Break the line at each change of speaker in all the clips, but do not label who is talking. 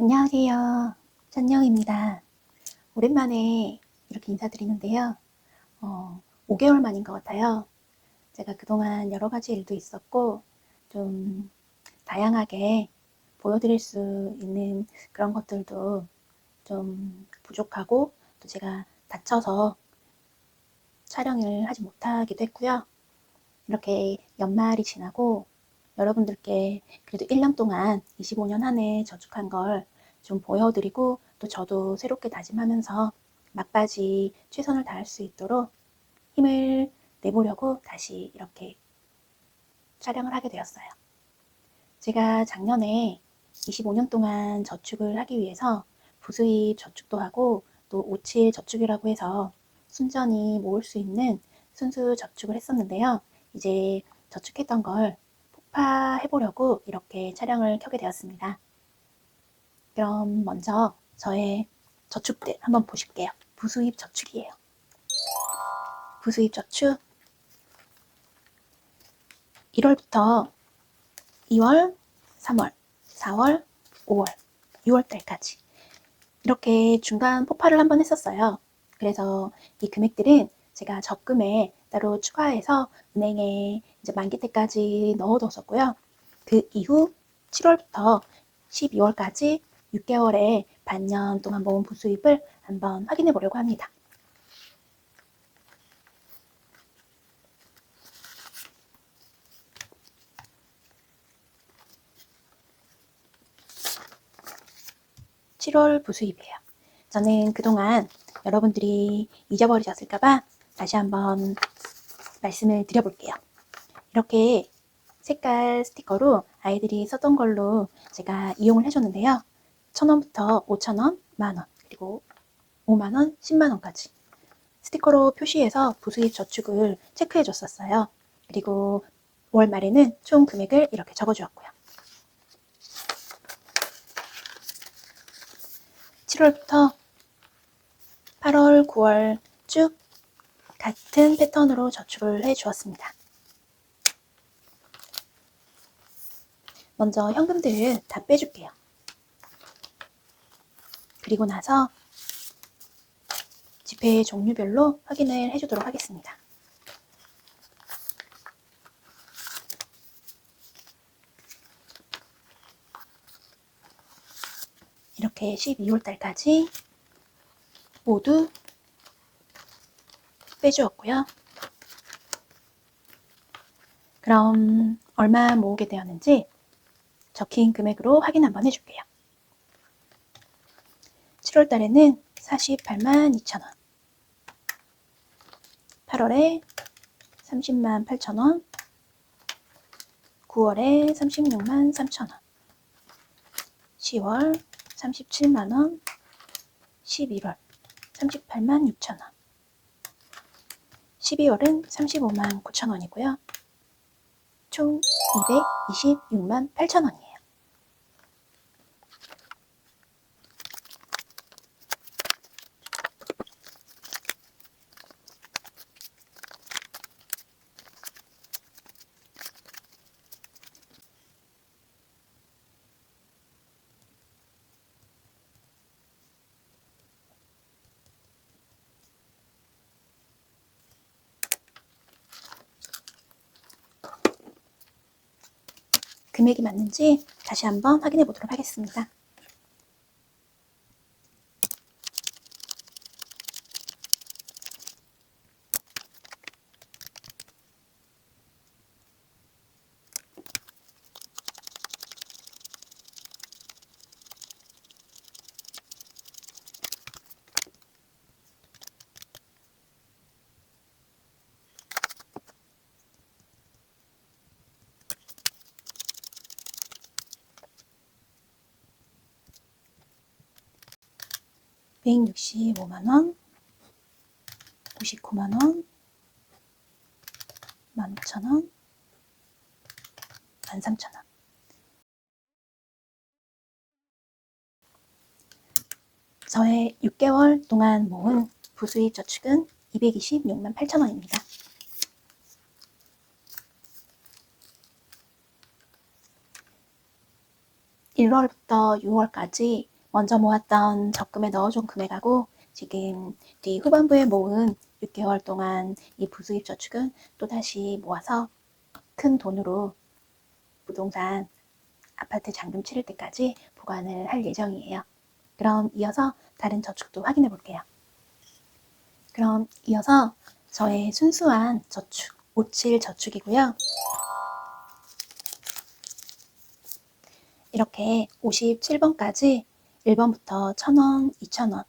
안녕하세요. 천영입니다. 오랜만에 이렇게 인사드리는데요. 어, 5개월 만인 것 같아요. 제가 그동안 여러 가지 일도 있었고, 좀 다양하게 보여드릴 수 있는 그런 것들도 좀 부족하고, 또 제가 다쳐서 촬영을 하지 못하기도 했고요. 이렇게 연말이 지나고 여러분들께 그래도 1년 동안 25년 한 해 저축한 걸 좀 보여드리고 또 저도 새롭게 다짐하면서 막바지 최선을 다할 수 있도록 힘을 내보려고 다시 이렇게 촬영을 하게 되었어요. 제가 작년에 25년 동안 저축을 하기 위해서 부수입 저축도 하고 또 오칠 저축이라고 해서 순전히 모을 수 있는 순수 저축을 했었는데요. 이제 저축했던 걸 폭파해보려고 이렇게 촬영을 켜게 되었습니다. 그럼 먼저 저의 저축들 한번 보실게요. 부수입 저축이에요. 부수입 저축 1월부터 2월, 3월, 4월, 5월, 6월 달까지 이렇게 중간 폭발을 한번 했었어요. 그래서 이 금액들은 제가 적금에 따로 추가해서 은행에 이제 만기 때까지 넣어뒀었고요. 그 이후 7월부터 12월까지 6개월에 반년 동안 모은 부수입을 한번 확인해 보려고 합니다. (7월) 부수입이에요. 저는 그동안 여러분들이 잊어버리셨을까봐 다시 한번 말씀을 드려볼게요. 이렇게 색깔 스티커로 아이들이 썼던 걸로 제가 이용을 해줬는데요. 1,000원부터 5,000원, 만원, 그리고 5만원, 10만원까지 스티커로 표시해서 부수입 저축을 체크해 줬었어요. 그리고 월 말에는 총 금액을 이렇게 적어 주었고요. 7월부터 8월, 9월 쭉 같은 패턴으로 저축을 해 주었습니다. 먼저 현금들을 다 빼줄게요. 그리고 나서 지폐 종류별로 확인을 해주도록 하겠습니다. 이렇게 12월 달까지 모두 빼주었고요. 그럼 얼마 모으게 되었는지 적힌 금액으로 확인 한번 해줄게요. 7월 달에는 48만 2천 원. 8월에 30만 8천 원. 9월에 36만 3천 원. 10월 37만 원. 11월 38만 6천 원. 12월은 35만 9천 원이고요. 총 226만 8천 원이에요. 금액이 맞는지 다시 한번 확인해 보도록 하겠습니다. (165만 원) (99만 원) (15,000원) (13,000원) 저의 6개월 동안 모은 부수입 저축은 226만 8천원입니다. 1월부터 6월까지 먼저 모았던 적금에 넣어준 금액하고 지금 뒤 후반부에 모은 6개월 동안 이 부수입 저축은 또다시 모아서 큰 돈으로 부동산 아파트 잔금 치를 때까지 보관을 할 예정이에요. 그럼 이어서 다른 저축도 확인해 볼게요. 그럼 이어서 저의 순수한 저축, 57 저축이고요. 이렇게 57번까지 1번부터 1000원, 2000원,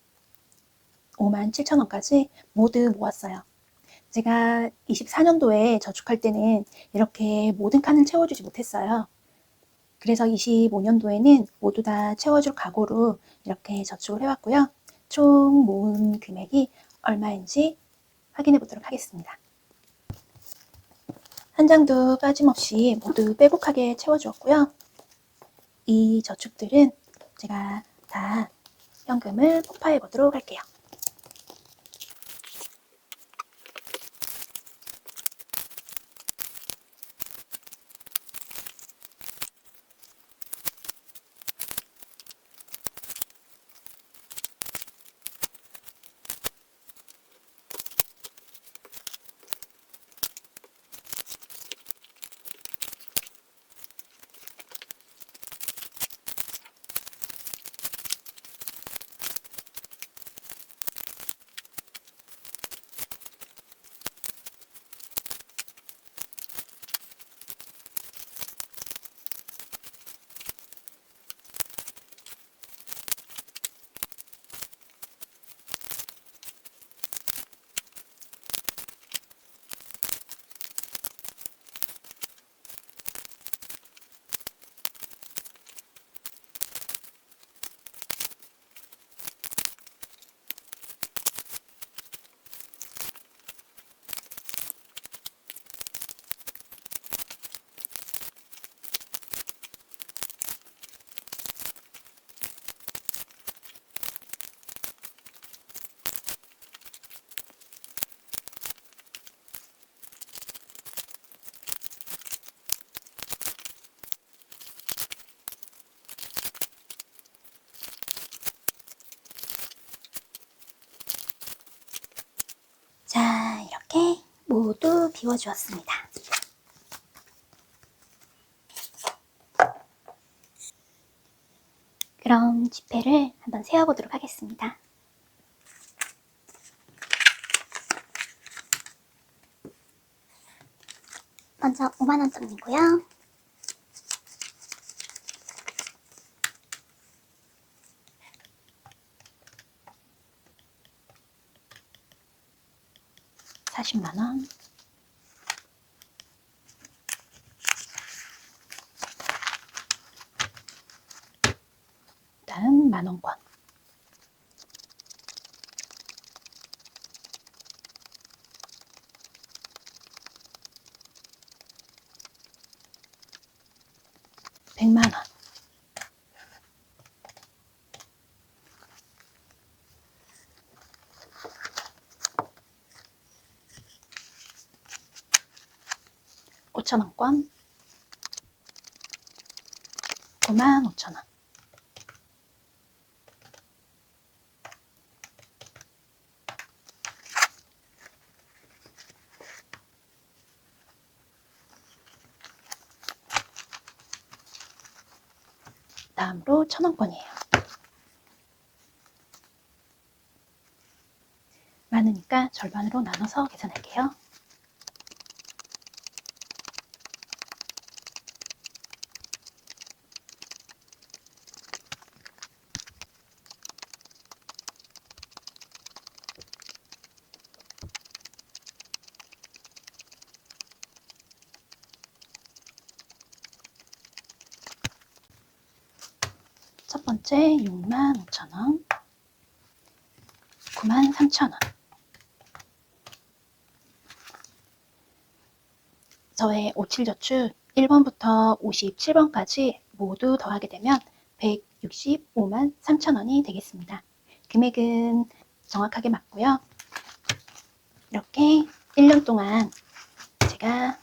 5만 7천원까지 모두 모았어요. 제가 24년도에 저축할 때는 이렇게 모든 칸을 채워주지 못했어요. 그래서 25년도에는 모두 다 채워줄 각오로 이렇게 저축을 해왔고요. 총 모은 금액이 얼마인지 확인해 보도록 하겠습니다. 한 장도 빠짐없이 모두 빼곡하게 채워주었고요. 이 저축들은 제가 다 현금을 폭파해 보도록 할게요. 자, 이렇게 모두 비워주었습니다. 그럼 지폐를 한번 세어보도록 하겠습니다. 먼저 5만원짜리고요. 사십만 원. 다음 만원권. 백만 원. 오천 원권. 9만 5천 원. 다음으로 천 원권이에요. 많으니까 절반으로 나눠서 계산할게요. 첫 번째 6만 5천 원, 9만 3천 원. 저의 57저축 1번부터 57번까지 모두 더하게 되면 165만 3천 원이 되겠습니다. 금액은 정확하게 맞고요. 이렇게 1년 동안 제가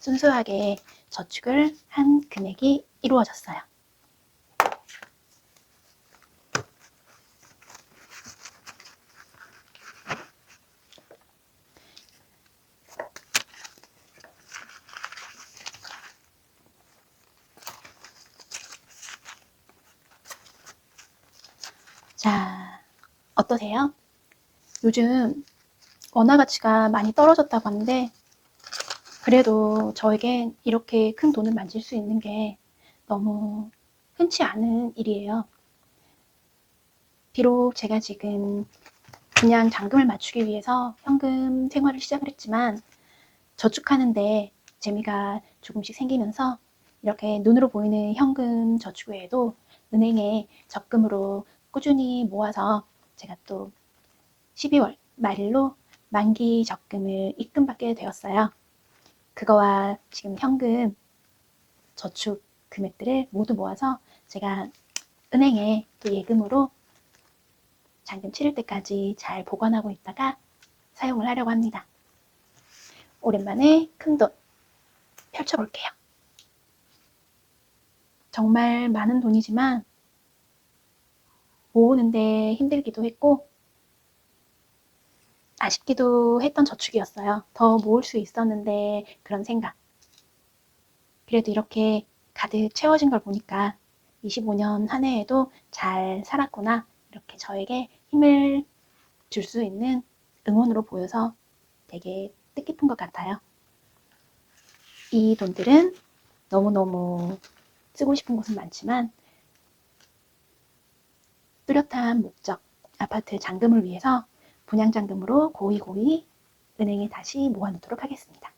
순수하게 저축을 한 금액이 이루어졌어요. 어떠세요? 요즘 원화 가치가 많이 떨어졌다고 하는데 그래도 저에겐 이렇게 큰 돈을 만질 수 있는 게 너무 흔치 않은 일이에요. 비록 제가 지금 그냥 잔금을 맞추기 위해서 현금 생활을 시작을 했지만 저축하는데 재미가 조금씩 생기면서 이렇게 눈으로 보이는 현금 저축 외에도 은행에 적금으로 꾸준히 모아서 제가 또 12월 말일로 만기 적금을 입금받게 되었어요. 그거와 지금 현금 저축 금액들을 모두 모아서 제가 은행에 또 예금으로 잔금 치를 때까지 잘 보관하고 있다가 사용을 하려고 합니다. 오랜만에 큰돈 펼쳐볼게요. 정말 많은 돈이지만 모으는데 힘들기도 했고 아쉽기도 했던 저축이었어요. 더 모을 수 있었는데 그런 생각. 그래도 이렇게 가득 채워진 걸 보니까 25년 한 해에도 잘 살았구나. 이렇게 저에게 힘을 줄 수 있는 응원으로 보여서 되게 뜻깊은 것 같아요. 이 돈들은 너무너무 쓰고 싶은 곳은 많지만 뚜렷한 목적, 아파트 잔금을 위해서 분양잔금으로 고이고이 은행에 다시 모아놓도록 하겠습니다.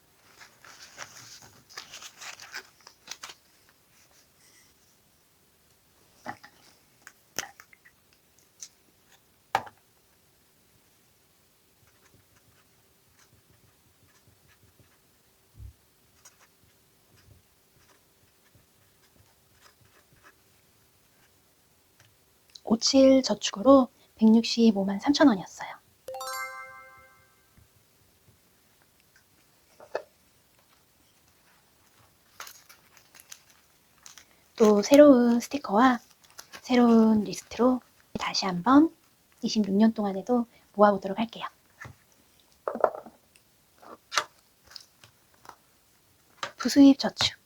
오칠 저축으로 165만 3천 원이었어요. 또 새로운 스티커와 새로운 리스트로 다시 한번 26년 동안에도 모아보도록 할게요. 부수입 저축.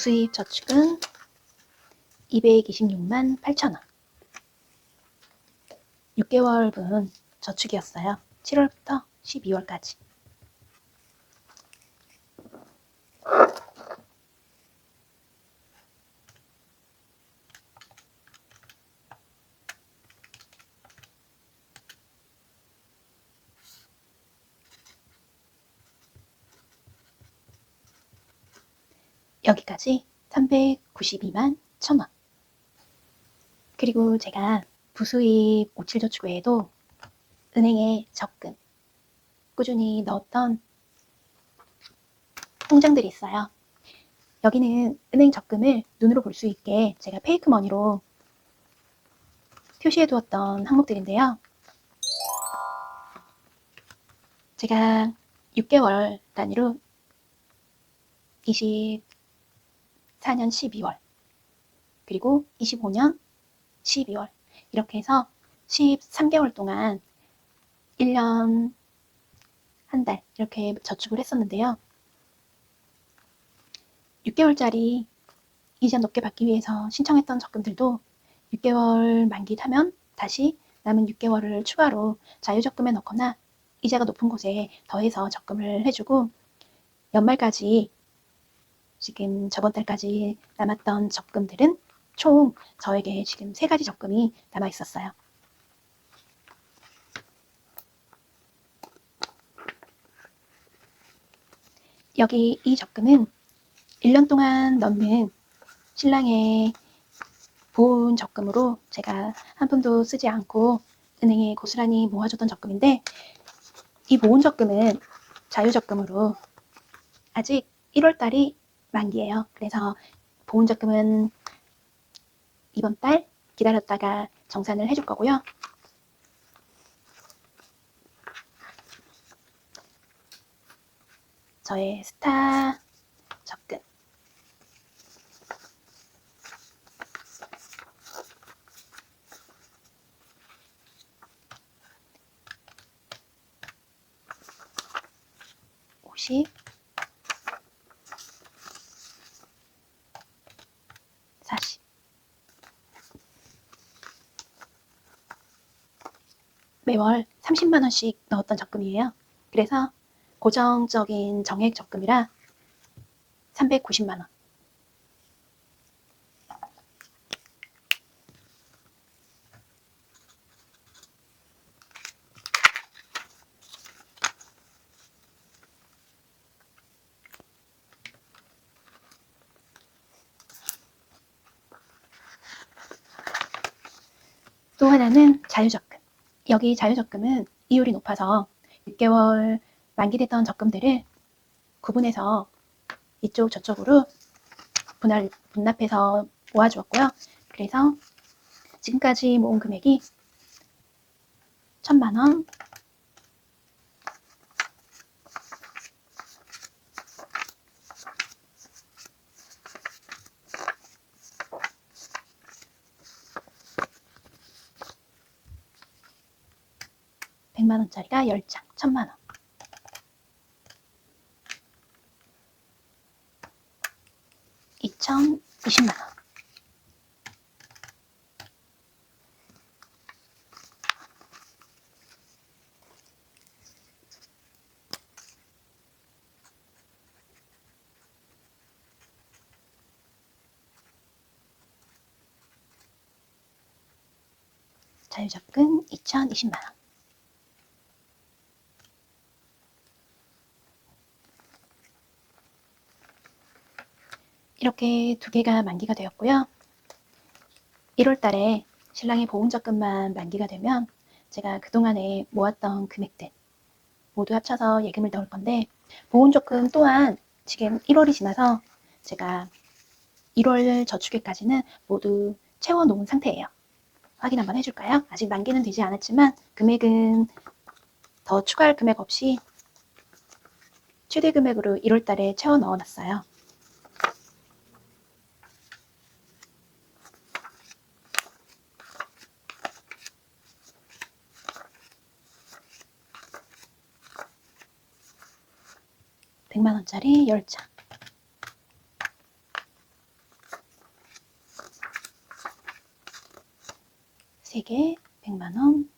수입 저축은 226만 8천원. 6개월분 저축이었어요. 7월부터 12월까지. 여기까지 392만 1000원. 그리고 제가 부수입 오칠저축 외에도 은행에 적금 꾸준히 넣었던 통장들이 있어요. 여기는 은행 적금을 눈으로 볼 수 있게 제가 페이크 머니로 표시해 두었던 항목들인데요. 제가 6개월 단위로 24년 12월 그리고 25년 12월 이렇게 해서 13개월 동안 1년 한 달 이렇게 저축을 했었는데요. 6개월짜리 이자 높게 받기 위해서 신청했던 적금들도 6개월 만기하면 다시 남은 6개월을 추가로 자유적금에 넣거나 이자가 높은 곳에 더해서 적금을 해주고 연말까지 지금 저번 달까지 남았던 적금들은 총 저에게 지금 세 가지 적금이 남아 있었어요. 여기 이 적금은 1년 동안 넣는 신랑의 보온 적금으로 제가 한 푼도 쓰지 않고 은행에 고스란히 모아줬던 적금인데 이 보온 적금은 자유적금으로 아직 1월달이 만기예요. 그래서 보온 적금은 이번 달 기다렸다가 정산을 해줄 거고요. 저의 스타. 30 40 매월 30만 원씩 넣었던 적금이에요. 그래서 고정적인 정액 적금이라 390만 원. 또 하나는 자유적금. 여기 자유적금은 이율이 높아서 6개월 만기됐던 적금들을 구분해서 이쪽 저쪽으로 분할, 분납해서 모아주었고요. 그래서 지금까지 모은 금액이 천만 원, 백만 원짜리가 10장, 천만 원. 이천 이십만 원. 자유적금 2020만 원. 이렇게 두 개가 만기가 되었고요. 1월 달에 신랑의 보험적금만 만기가 되면 제가 그동안에 모았던 금액들 모두 합쳐서 예금을 넣을 건데 보험적금 또한 지금 1월이 지나서 제가 1월 저축에까지는 모두 채워 놓은 상태예요. 확인 한번 해줄까요? 아직 만기는 되지 않았지만 금액은 더 추가할 금액 없이 최대 금액으로 1월 달에 채워 넣어 놨어요. 백만 원짜리 10장. 세개 100만 원.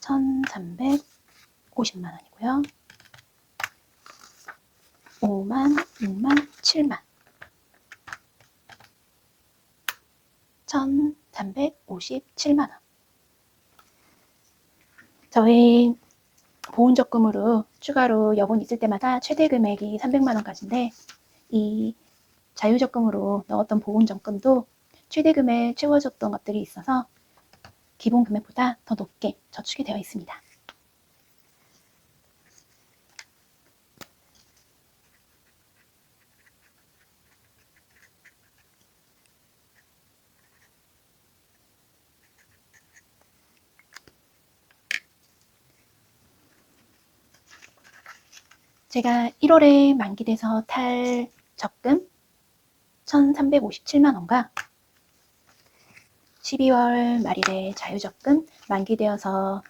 1,350만 원이고요. 5만, 6만, 7만. 1,357만 원. 저희 보온 적금으로 추가로 여분 있을 때마다 최대 금액이 300만 원까지인데 이 자유 적금으로 넣었던 보온 적금도 최대 금액 채워졌던 것들이 있어서 기본 금액보다 더 높게 저축이 되어 있습니다. 제가 1월에 만기돼서 탈 적금 1,357만 원과 12월 말일에 자유적금 만기되어서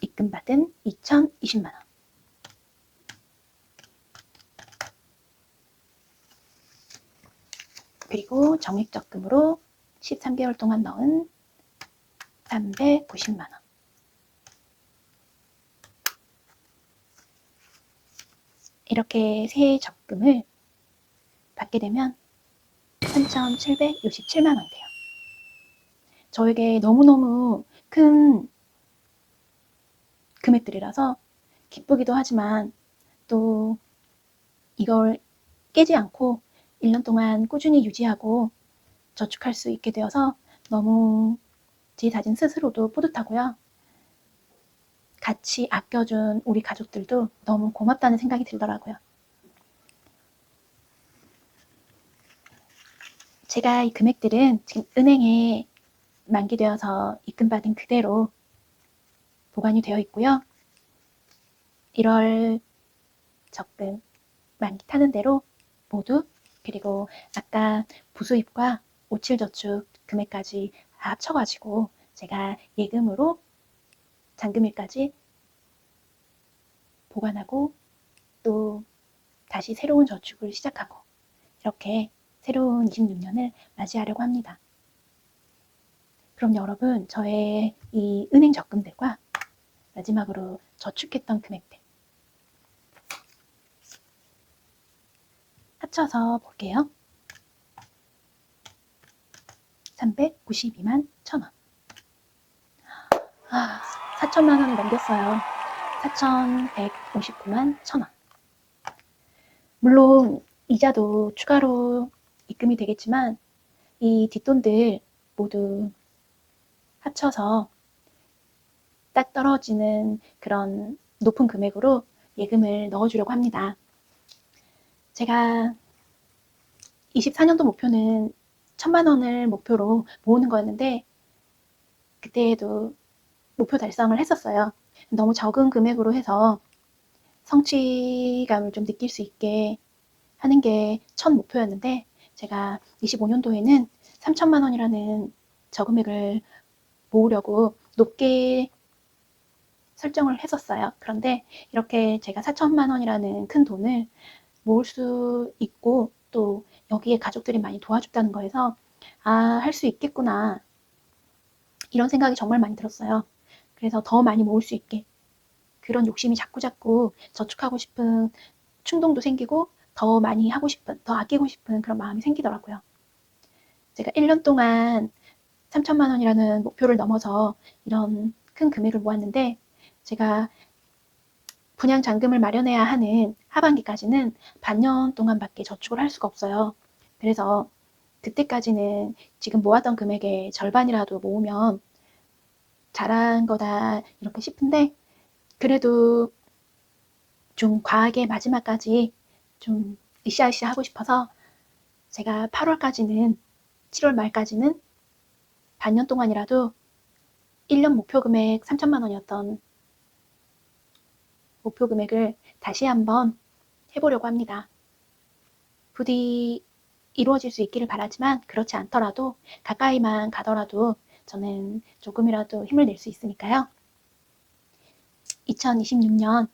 입금받은 2,020만 원. 그리고 정액적금으로 13개월 동안 넣은 390만 원. 이렇게 세 적금을 받게 되면 3,767만 원 돼요. 저에게 너무너무 큰 금액들이라서 기쁘기도 하지만 또 이걸 깨지 않고 1년 동안 꾸준히 유지하고 저축할 수 있게 되어서 너무 제 자신 스스로도 뿌듯하고요. 같이 아껴준 우리 가족들도 너무 고맙다는 생각이 들더라고요. 제가 이 금액들은 지금 은행에 만기되어서 입금받은 그대로 보관이 되어 있고요. 1월 적금 만기 타는 대로 모두 그리고 아까 부수입과 오칠저축 금액까지 합쳐가지고 제가 예금으로 잔금일까지 보관하고 또 다시 새로운 저축을 시작하고 이렇게 새로운 26년을 맞이하려고 합니다. 그럼 여러분 저의 이 은행 적금들과 마지막으로 저축했던 금액들 합쳐서 볼게요. 392만 1천원. 아, 4천만 원을 넘겼어요. 4,159만 1천원. 물론 이자도 추가로 입금이 되겠지만 이 뒷돈들 모두 합쳐서 딱 떨어지는 그런 높은 금액으로 예금을 넣어주려고 합니다. 제가 24년도 목표는 천만 원을 목표로 모으는 거였는데 그때에도 목표 달성을 했었어요. 너무 적은 금액으로 해서 성취감을 좀 느낄 수 있게 하는 게 첫 목표였는데 제가 25년도에는 3천만 원이라는 저금액을 모으려고 높게 설정을 했었어요. 그런데 이렇게 제가 4천만 원이라는 큰 돈을 모을 수 있고 또 여기에 가족들이 많이 도와줬다는 거에서 아, 할 수 있겠구나. 이런 생각이 정말 많이 들었어요. 그래서 더 많이 모을 수 있게 그런 욕심이 자꾸 자꾸 저축하고 싶은 충동도 생기고 더 많이 하고 싶은, 더 아끼고 싶은 그런 마음이 생기더라고요. 제가 1년 동안 3천만 원이라는 목표를 넘어서 이런 큰 금액을 모았는데 제가 분양 잔금을 마련해야 하는 하반기까지는 반년 동안밖에 저축을 할 수가 없어요. 그래서 그때까지는 지금 모았던 금액의 절반이라도 모으면 잘한 거다 이렇게 싶은데 그래도 좀 과하게 마지막까지 좀 으쌰으쌰 하고 싶어서 제가 8월까지는 7월 말까지는 반년 동안이라도 1년 목표 금액 3천만 원이었던 목표 금액을 다시 한번 해보려고 합니다. 부디 이루어질 수 있기를 바라지만 그렇지 않더라도 가까이만 가더라도 저는 조금이라도 힘을 낼 수 있으니까요. 2026년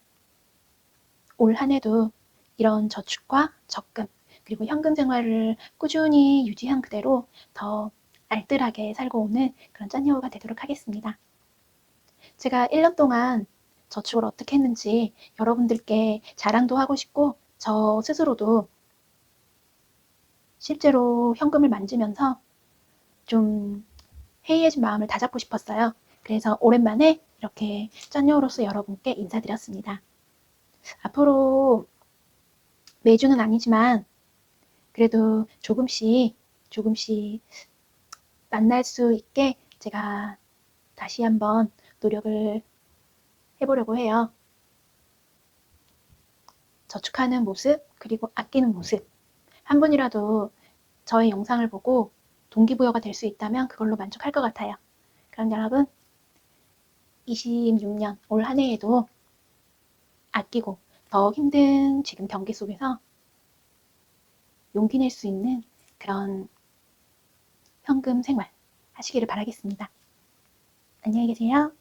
올 한 해도 이런 저축과 적금 그리고 현금 생활을 꾸준히 유지한 그대로 더 알뜰하게 살고 오는 그런 짠여우가 되도록 하겠습니다. 제가 1년 동안 저축을 어떻게 했는지 여러분들께 자랑도 하고 싶고 저 스스로도 실제로 현금을 만지면서 좀 해이해진 마음을 다잡고 싶었어요. 그래서 오랜만에 이렇게 짠여우로서 여러분께 인사드렸습니다. 앞으로 매주는 아니지만 그래도 조금씩 조금씩 만날 수 있게 제가 다시 한번 노력을 해보려고 해요. 저축하는 모습, 그리고 아끼는 모습. 한 분이라도 저의 영상을 보고 동기부여가 될 수 있다면 그걸로 만족할 것 같아요. 그럼 여러분, 26년 올 한 해에도 아끼고 더 힘든 지금 경기 속에서 용기 낼 수 있는 그런 현금 생활 하시기를 바라겠습니다. 안녕히 계세요.